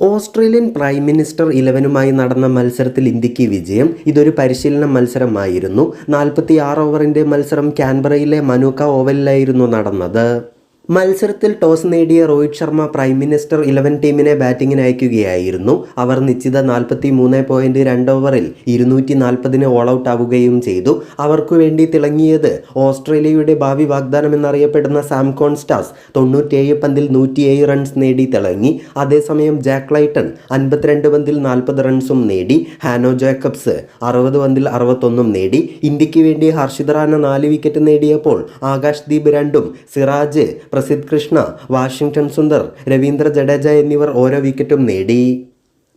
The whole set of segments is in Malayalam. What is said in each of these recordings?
ഓസ്ട്രേലിയൻ പ്രൈം മിനിസ്റ്റർ ഇലവനുമായി നടന്ന മത്സരത്തിൽ ഇന്ത്യയ്ക്ക് വിജയം. ഇതൊരു പരിശീലന മത്സരമായിരുന്നു. നാൽപ്പത്തി ആറ് ഓവറിന്റെ മത്സരം കാൻബറയിലെ മനുക്ക ഓവലിലായിരുന്നു നടന്നത്. മത്സരത്തിൽ ടോസ് നേടിയ Rohit Sharma prime minister eleven ടീമിനെ ബാറ്റിംഗിന് അയക്കുകയായിരുന്നു. അവർ നിശ്ചിത നാൽപ്പത്തി മൂന്ന് പോയിന്റ് രണ്ട് ഓവറിൽ ഇരുന്നൂറ്റി നാൽപ്പതിന് ഓൾ ഔട്ട് ആവുകയും ചെയ്തു. അവർക്കു വേണ്ടി തിളങ്ങിയത് ഓസ്ട്രേലിയയുടെ ഭാവി വാഗ്ദാനം എന്നറിയപ്പെടുന്ന സാം കോൺസ്റ്റാസ് തൊണ്ണൂറ്റിയേഴ് പന്തിൽ നൂറ്റിയേഴ് റൺസ് നേടി തിളങ്ങി. അതേസമയം ജാക്ക് ലൈട്ടൺ അൻപത്തിരണ്ട് പന്തിൽ നാൽപ്പത് റൺസും നേടി. ഹാനോ ജേക്കബ്സ് അറുപത് പന്തിൽ അറുപത്തൊന്നും നേടി. ഇന്ത്യയ്ക്ക് വേണ്ടി ഹർഷിത് റാന നാല് വിക്കറ്റ് നേടിയപ്പോൾ ആകാശ് ദീപ് രണ്ടും സിറാജ് പ്രസിദ്ധ് കൃഷ്ണ വാഷിംഗ്ടൺ സുന്ദർ രവീന്ദ്ര ജഡേജ എന്നിവർ ഓരോ വിക്കറ്റും നേടി.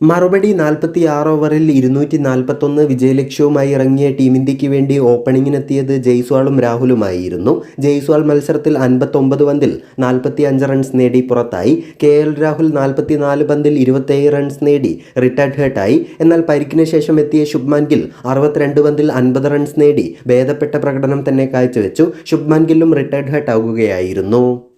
മറുപടി നാൽപ്പത്തി ആറ് ഓവറിൽ ഇരുന്നൂറ്റി നാൽപ്പത്തൊന്ന് വിജയലക്ഷ്യവുമായി ഇറങ്ങിയ ടീം ഇന്ത്യയ്ക്ക് വേണ്ടി ഓപ്പണിങ്ങിനെത്തിയത് ജയ്സ്വാളും രാഹുലുമായിരുന്നു. ജയ്സ്വാൾ മത്സരത്തിൽ അൻപത്തൊമ്പത് പന്തിൽ നാൽപ്പത്തി അഞ്ച് റൺസ് നേടി പുറത്തായി. കെ എൽ രാഹുൽ നാൽപ്പത്തി നാല് പന്തിൽ ഇരുപത്തേഴ് റൺസ് നേടി റിട്ടയർഡ് ഹേർട്ടായി. എന്നാൽ പരിക്കിന് ശേഷം എത്തിയ ശുഭ്മാൻ ഗിൽ അറുപത്തിരണ്ട് പന്തിൽ അൻപത് റൺസ് നേടി. ഭേദപ്പെട്ട പ്രകടനം തന്നെ കാഴ്ചവെച്ചു. ശുഭ്മാൻ ഗില്ലും റിട്ടയർഡ് ഹേർട്ട് ആവുകയായിരുന്നു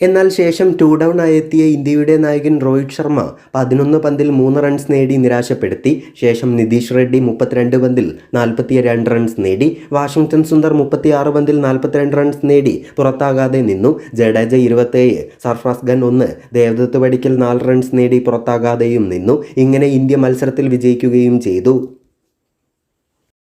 എന്നാൽ ശേഷം ടു ഡൗൺ ആയെത്തിയ ഇന്ത്യയുടെ നായകൻ രോഹിത് ശർമ്മ പതിനൊന്ന് പന്തിൽ മൂന്ന് റൺസ് നേടി നിരാശപ്പെടുത്തി. ശേഷം നിതീഷ് റെഡ്ഡി മുപ്പത്തിരണ്ട് പന്തിൽ നാൽപ്പത്തി രണ്ട് റൺസ് നേടി. വാഷിംഗ്ടൺ സുന്ദർ മുപ്പത്തിയാറ് പന്തിൽ നാൽപ്പത്തിരണ്ട് റൺസ് നേടി. പുറത്താകാതെ നിന്നു. ജഡേജ ഇരുപത്തേഴ് സർഫ്രാസ് ഖാൻ ഒന്ന് ദേവദത്ത് വടിക്കൽ നാല് റൺസ് നേടി പുറത്താകാതെയും നിന്നു. ഇങ്ങനെ ഇന്ത്യ മത്സരത്തിൽ വിജയിക്കുകയും ചെയ്തു.